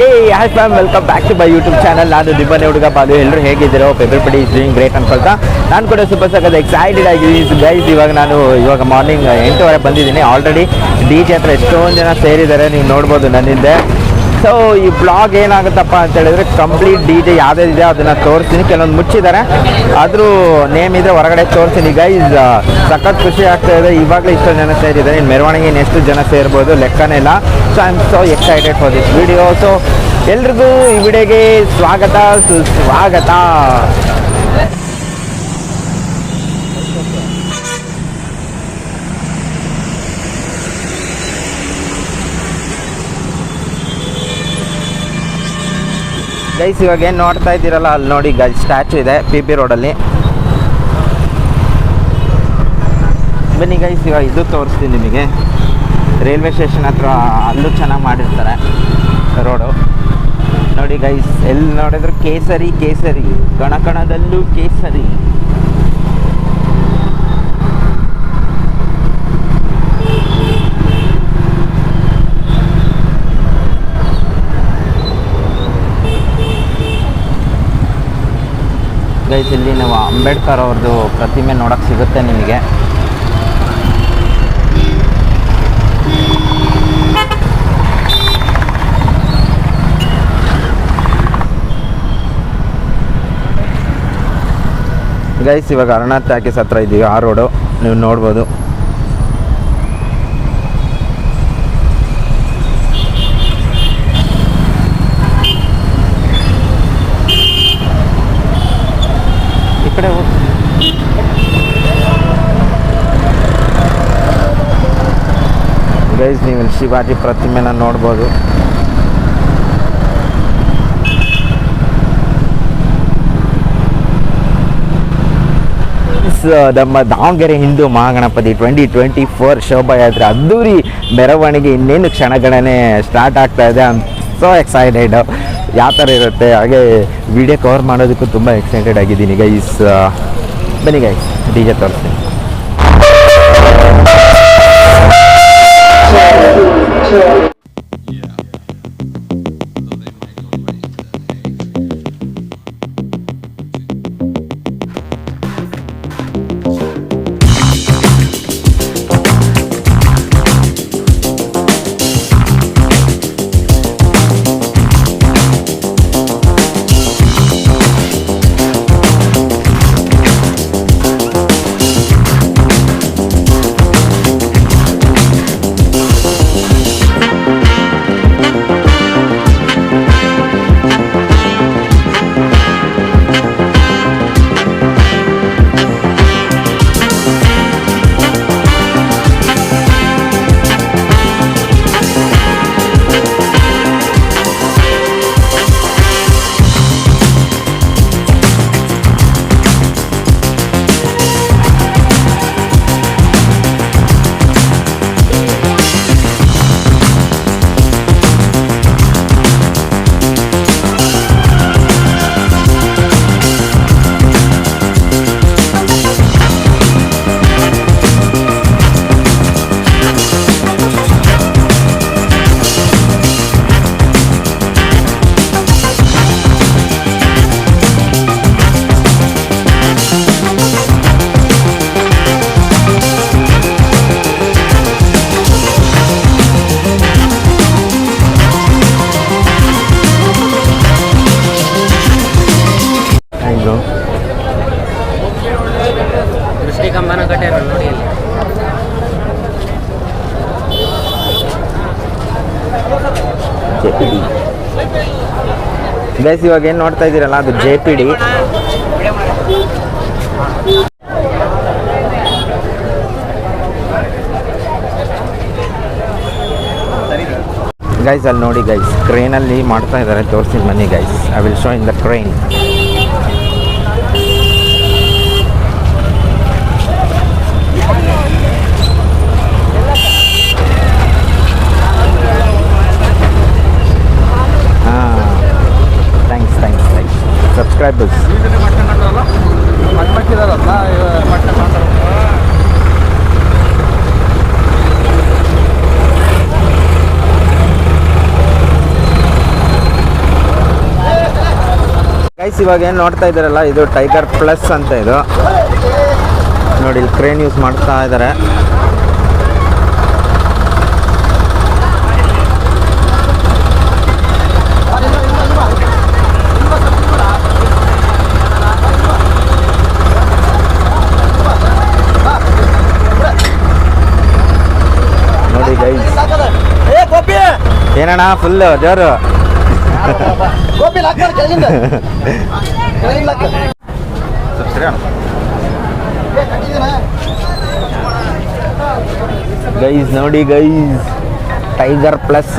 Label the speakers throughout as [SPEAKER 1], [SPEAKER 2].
[SPEAKER 1] ಏ hi fam welcome back to my YouTube channel ನಾನು ದಿಬ್ಬನೆ ಹುಡುಗ ಬಾಲು. ಎಲ್ಲರೂ ಹೇಗಿದ್ದೀರೋ ಎವ್ರಿಬಡಿ ಇಸ್ ಡೂಯಿಂಗ್ ಗ್ರೇಟ್ ಅನ್ಕೊಳ್ತಾ. ನಾನು ಕೂಡ ಸೂಪರ್ ಸಖತ್ ಎಕ್ಸೈಟೆಡ್ ಆಗಿದ್ದೀನಿ. ಗೈಸ್ ಇವಾಗ ನಾನು ಇವಾಗ ಮಾರ್ನಿಂಗ್ ಎಂಟೂವರೆ ಬಂದಿದ್ದೀನಿ. ಆಲ್ರೆಡಿ ಡಿ ಜೆ ಹತ್ರ ಎಷ್ಟೊಂದು ಜನ ಸೇರಿದ್ದಾರೆ, ನೀವು ನೋಡ್ಬೋದು ನನ್ನಿಂದೆ. ಸೊ ಈ ಬ್ಲಾಗ್ ಏನಾಗುತ್ತಪ್ಪ ಅಂತ ಹೇಳಿದ್ರೆ ಕಂಪ್ಲೀಟ್ ಡಿ ಜೆ ಯಾವ್ದಿದೆ ಅದನ್ನ ತೋರಿಸ್ತೀನಿ. ಕೆಲವೊಂದು ಮುಚ್ಚಿದ್ದಾರೆ. ಆದರೂ ನೇಮ್ ಇದ್ರೆ ಹೊರಗಡೆ ತೋರಿಸ್ತೀನಿ. ಗೈಸ್ ಸಖತ್ ಖುಷಿ ಆಗ್ತಾ ಇದೆ. ಇವಾಗಲೇ ಇಷ್ಟೊಂದು ಜನ ಸೇರಿದ್ದಾರೆ. ಇನ್ನು ಮೆರವಣಿಗೆ ಎಷ್ಟು ಜನ ಸೇರ್ಬೋದು ಲೆಕ್ಕನೇ ಇಲ್ಲ. So I am so excited for this video so ಎಲ್ರಿಗೂ ಈ ವಿಡಿಯೋಗೆ ಸ್ವಾಗತ. ಸುಸ್ವಾಗತ. ಗೈಸ್ ಇವಾಗ ಏನು ನೋಡ್ತಾ ಇದ್ದೀರಲ್ಲ, ಅಲ್ಲಿ ನೋಡಿ ಗೈಸ್ ಸ್ಟ್ಯಾಚು ಇದೆ ಪಿ ಬಿ ರೋಡಲ್ಲಿ ಬನ್ನಿ ಗೈಸ್ ಇವಾಗ ಇದು ತೋರಿಸ್ತೀನಿ ನಿಮಗೆ. ರೈಲ್ವೆ ಸ್ಟೇಷನ್ ಹತ್ರ ಅಲ್ಲೂ ಚೆನ್ನಾಗಿ ಮಾಡಿರ್ತಾರೆ ರೋಡು ನೋಡಿ ಗೈಸ್ ಎಲ್ಲಿ ನೋಡಿದ್ರು ಕೇಸರಿ ಕೇಸರಿ, ಕಣಕಣದಲ್ಲೂ ಕೇಸರಿ. ಗೈಸ್ ಇಲ್ಲಿ ನಾವು ಅಂಬೇಡ್ಕರ್ ಅವ್ರದ್ದು ಪ್ರತಿಮೆ ನೋಡೋಕೆ ಸಿಗುತ್ತೆ ನಿಮಗೆ. ಗೈಸ್, ಇವಾಗ ಅರುಣಾಥ್ ಟ್ಯಾಕೀಸ್ ಹತ್ರ ಇದ್ದೀವಿ ಆ ರೋಡು ನೀವು ನೋಡ್ಬೋದು ಈ ಕಡೆ ಹೋಗಿ ಗೈಸ್ ನೀವು ಇಲ್ಲಿ ಶಿವಾಜಿ ಪ್ರತಿಮೆನ ನೋಡ್ಬೋದು. ಸ- ನಮ್ಮ Davangere Hindu Mahaganapati twenty twenty four ಶೋಭಾಯಾತ್ರೆ ಅದ್ದೂರಿ ಮೆರವಣಿಗೆ ಇನ್ನೇನು ಕ್ಷಣಗಣನೆ ಸ್ಟಾರ್ಟ್ ಆಗ್ತಾ ಇದೆ. ಸೊ ಎಕ್ಸೈಟೆಡ್ ಯಾವ ಥರ ಇರುತ್ತೆ? ಹಾಗೆ ವಿಡಿಯೋ ಕವರ್ ಮಾಡೋದಕ್ಕೂ ತುಂಬ ಎಕ್ಸೈಟೆಡ್ ಆಗಿದ್ದೀನಿ ಗೈಸ್ ಬನ್ನಿ ಗೈಸ್ ಡಿ ಜೆ ತೋರಿಸ್ತೀನಿ. sure. ಗೈಸ್ ಇವಾಗ ಏನು ನೋಡ್ತಾ ಇದ್ದೀರಲ್ಲ, ಅದು ಜೆ ಪಿ ಡಿ ಗೈಸ್ ಅಲ್ಲಿ ನೋಡಿ ಗೈಸ್ ಕ್ರೇನಲ್ಲಿ ಮಾಡ್ತಾ ಇದ್ದಾರೆ. ತೋರಿಸ್ತೀನಿ ಮನಿ guys I will show in the crane guys ಇವಾಗ ಏನು ನೋಡ್ತಾ ಇದ್ದಾರಲ್ಲ ಇದು ಟೈಗರ್ ಪ್ಲಸ್ ಅಂತ ಇದು. ನೋಡಿ ಇಲ್ಲಿ ಕ್ರೇನ್ ಯೂಸ್ ಮಾಡ್ತಾ ಇದ್ದಾರೆ ನೋಡಿ ಗೈಸ್ ಏನಣ್ಣ ಫುಲ್ ದೇವರು ಗೈಸ್ ನೋಡಿ ಗೈಸ್ ಟೈಗರ್ ಪ್ಲಸ್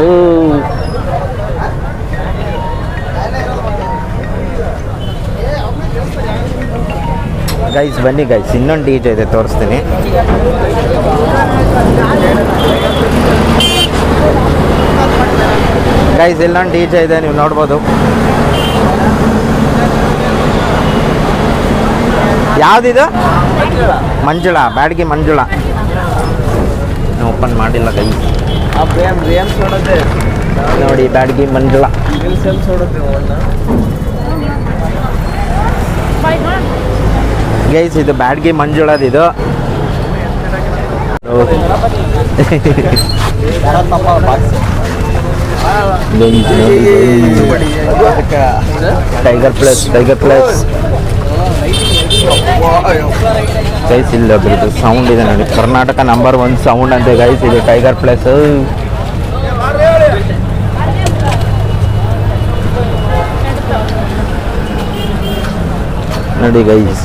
[SPEAKER 1] ಗೈಸ್ ಬನ್ನಿ ಗೈಸ್ ಇನ್ನೊಂದು ಡಿ ಜೆ ಇದೆ ತೋರಿಸ್ತೀನಿ. ಗೈಸ್ ಇಲ್ಲೊಂದು ಡಿ ಜೆ ಇದೆ ನೀವು ನೋಡ್ಬೋದು. ಯಾವ್ದಿದು? ಮಂಜುಳ ಬ್ಯಾಡ್ಗಿ ಮಂಜುಳ. ಓಪನ್ ಮಾಡಿಲ್ಲ ಗೈ ನೋಡಿ ಬ್ಯಾಡ್ಗಿ ಮಂಜುಳ. ಗೈಸ್ ಇದು ಬ್ಯಾಡ್ಗಿ ಮಂಜುಳದ ಇದು. Tiger Plus Tiger Plus guys ಇಲ್ಲ ಅದ್ರದ್ದು ಸೌಂಡ್ ಇದೆ ನೋಡಿ. ಕರ್ನಾಟಕ ನಂಬರ್ ಒನ್ ಸೌಂಡ್ ಅಂತೆ ಗೈಸ್ ಇದೆ ಟೈಗರ್ ಪ್ಲಸ್ ನೋಡಿ ಗೈಸ್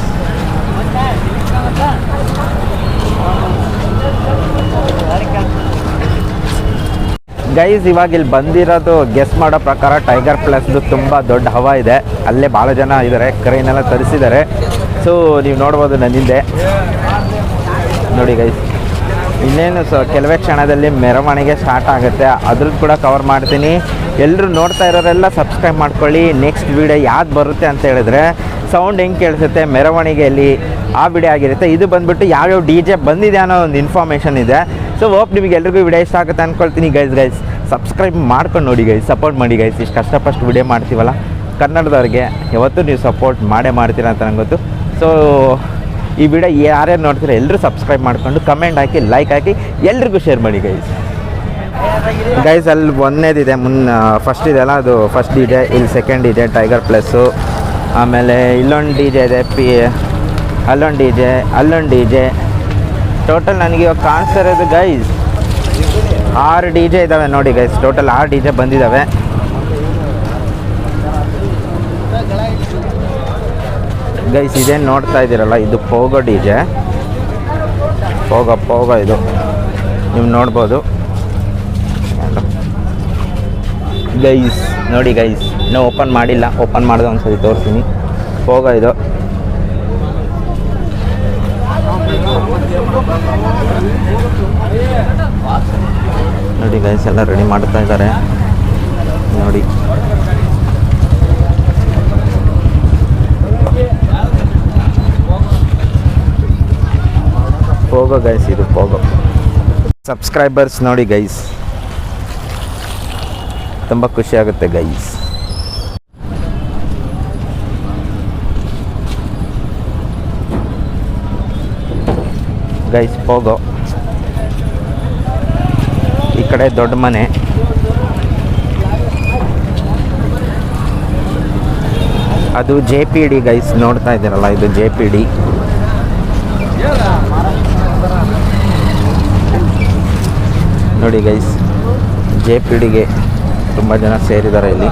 [SPEAKER 1] ಗೈಸ್ ಇವಾಗ ಇಲ್ಲಿ ಬಂದಿರೋದು ಗೆಸ್ ಮಾಡೋ ಪ್ರಕಾರ ಟೈಗರ್ ಪ್ಲಸ್ದು ತುಂಬ ದೊಡ್ಡ ಹವಾ ಇದೆ. ಅಲ್ಲೇ ಭಾಳ ಜನ ಇದ್ದಾರೆ ಕರೆನೆಲ್ಲ ತರಿಸಿದ್ದಾರೆ. ಸೊ ನೀವು ನೋಡ್ಬೋದು ನನ್ನಿಂದೆ ನೋಡಿ ಗೈಸ್ ಇನ್ನೇನು ಸೊ, ಕೆಲವೇ ಕ್ಷಣದಲ್ಲಿ ಮೆರವಣಿಗೆ ಸ್ಟಾರ್ಟ್ ಆಗುತ್ತೆ. ಅದ್ರದ್ದು ಕೂಡ ಕವರ್ ಮಾಡ್ತೀನಿ. ಎಲ್ಲರೂ ನೋಡ್ತಾ ಇರೋರೆಲ್ಲ ಸಬ್ಸ್ಕ್ರೈಬ್ ಮಾಡ್ಕೊಳ್ಳಿ. ನೆಕ್ಸ್ಟ್ ವಿಡಿಯೋ ಯಾವ್ದು ಬರುತ್ತೆ ಅಂತ ಹೇಳಿದ್ರೆ ಸೌಂಡ್ ಹೆಂಗೆ ಕೇಳಿಸುತ್ತೆ, ಮೆರವಣಿಗೆಯಲ್ಲಿ ಆ ವಿಡಿಯೋ ಆಗಿರುತ್ತೆ. ಇದು ಬಂದ್ಬಿಟ್ಟು ಯಾವ್ಯಾವ ಡಿ ಜೆ ಬಂದಿದೆ ಅನ್ನೋ ಒಂದು ಇನ್ಫಾರ್ಮೇಷನ್ ಇದೆ. ಸೊ ಹೋಪ್ ನಿಮಗೆ ಎಲ್ರಿಗೂ ವಿಡಿಯೋ ಇಷ್ಟ ಆಗುತ್ತೆ ಅಂದ್ಕೊಳ್ತೀನಿ ಗೈಸ್ ಗೈಸ್ ಸಬ್ಸ್ಕ್ರೈಬ್ ಮಾಡ್ಕೊಂಡು ನೋಡಿ ಗೈಸ್ ಸಪೋರ್ಟ್ ಮಾಡಿ ಗೈಸ್ ಇಷ್ಟು ಕಷ್ಟಪಟ್ಟು ವಿಡಿಯೋ ಮಾಡ್ತೀವಲ್ಲ? ಕನ್ನಡದವ್ರಿಗೆ ಯಾವತ್ತೂ ನೀವು ಸಪೋರ್ಟ್ ಮಾಡೇ ಮಾಡ್ತೀರಾ ಅಂತ ನಂಗೆ ಗೊತ್ತು. ಸೊ ಈ ವಿಡಿಯೋ ಯಾರ್ಯಾರು ನೋಡ್ತೀರ ಎಲ್ಲರೂ ಸಬ್ಸ್ಕ್ರೈಬ್ ಮಾಡ್ಕೊಂಡು ಕಮೆಂಟ್ ಹಾಕಿ ಲೈಕ್ ಹಾಕಿ, ಎಲ್ರಿಗೂ ಶೇರ್ ಮಾಡಿ ಗೈಸ್ ಗೈಸ್ ಅಲ್ಲಿ ಒಂದನೇದಿದೆ ಮುನ್ನ ಫಸ್ಟ್ ಇದೆಲ್ಲ ಅದು ಫಸ್ಟ್ ಜೆ ಇಲ್ಲಿ ಸೆಕೆಂಡ್ ಇದೆ ಟೈಗರ್ ಪ್ಲಸ್ಸು ಆಮೇಲೆ ಇಲ್ಲೊಂದು ಡಿ ಜೆ ಇದೆ ಪಿ ಅಲ್ಲೊಂದು ಡಿ ಜೆ ಅಲ್ಲೊಂದು ಡಿ ಜೆ ಟೋಟಲ್ ನನಗೆ ಇವಾಗ ಕಾಣಿಸ್ತಾ ಇರೋದು ಗೈಸ್ ಆರು ಡಿ ಜೆ ಇದ್ದಾವೆ ನೋಡಿ ಗೈಸ್ ಟೋಟಲ್ ಆರು ಡಿ ಜೆ ಬಂದಿದ್ದಾವೆ ಗೈಸ್ ಇದೇನು ನೋಡ್ತಾ ಇದ್ದೀರಲ್ಲ, ಇದು Pogo D J Pogo Pogo ಇದು. ನೀವು ನೋಡ್ಬೋದು. ಗೈಸ್ ನೋಡಿ ಗೈಸ್ ಇನ್ನೂ ಓಪನ್ ಮಾಡಿಲ್ಲ ಓಪನ್ ಮಾಡಿದೆ ಒಂದ್ಸರಿ ತೋರಿಸ್ತೀನಿ. ಪೋಗ ಇದು. ನೋಡಿ ಗೈಸ್ ಎಲ್ಲ ರೆಡಿ ಮಾಡ್ತಾ ಇದ್ದಾರೆ. ನೋಡಿ. ಹೋಗೋ ಗೈಸ್ ಇದು ಹೋಗೋ ಸಬ್ಸ್ಕ್ರೈಬರ್ಸ್ ನೋಡಿ ಗೈಸ್ ತುಂಬ ಖುಷಿ ಆಗುತ್ತೆ ಗೈಸ್ ಗೈಸ್, ಪೋಗೋ. ಈ ಕಡೆ ದೊಡ್ಡ ಮನೆ. ಅದು ಜೆ ಪಿ ಡಿ ಗೈಸ್, ನೋಡ್ತಾ ಇದ್ದೀರಲ್ಲ, ಇದು ಜೆ ಪಿ ಡಿ. ನೋಡಿ ಗೈಸ್, ಜೆ ಪಿ ಡಿಗೆ ತುಂಬ ಜನ ಸೇರಿದ್ದಾರೆ ಇಲ್ಲಿ.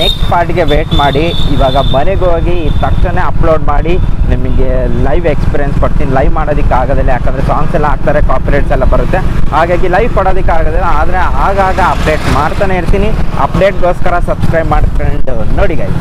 [SPEAKER 1] ನೆಕ್ಸ್ಟ್ ಪಾರ್ಟಿಗೆ ವೇಟ್ ಮಾಡಿ. ಇವಾಗ ಮನೆಗೆ ಹೋಗಿ ತಕ್ಷಣ ಅಪ್ಲೋಡ್ ಮಾಡಿ. ನಿಮಗೆ ಲೈವ್ ಎಕ್ಸ್ಪೀರಿಯನ್ಸ್ ಕೊಡ್ತೀನಿ. ಲೈವ್ ಮಾಡೋದಕ್ಕೆ ಆಗೋದಿಲ್ಲ. ಯಾಕಂದರೆ ಸಾಂಗ್ಸ್ ಎಲ್ಲ ಹಾಕ್ತಾರೆ ಕಾಪಿರೇಟ್ಸ್ ಎಲ್ಲ ಬರುತ್ತೆ. ಹಾಗಾಗಿ ಲೈವ್ ಕೊಡೋದಕ್ಕೆ ಆಗೋದಿಲ್ಲ. ಆದರೆ ಆಗಾಗ ಅಪ್ಡೇಟ್ ಮಾಡ್ತಾನೆ ಇರ್ತೀನಿ. ಅಪ್ಡೇಟ್ಗೋಸ್ಕರ ಸಬ್ಸ್ಕ್ರೈಬ್ ಮಾಡ್ಕೊಂಡು ನೋಡಿ ಗೈಸ್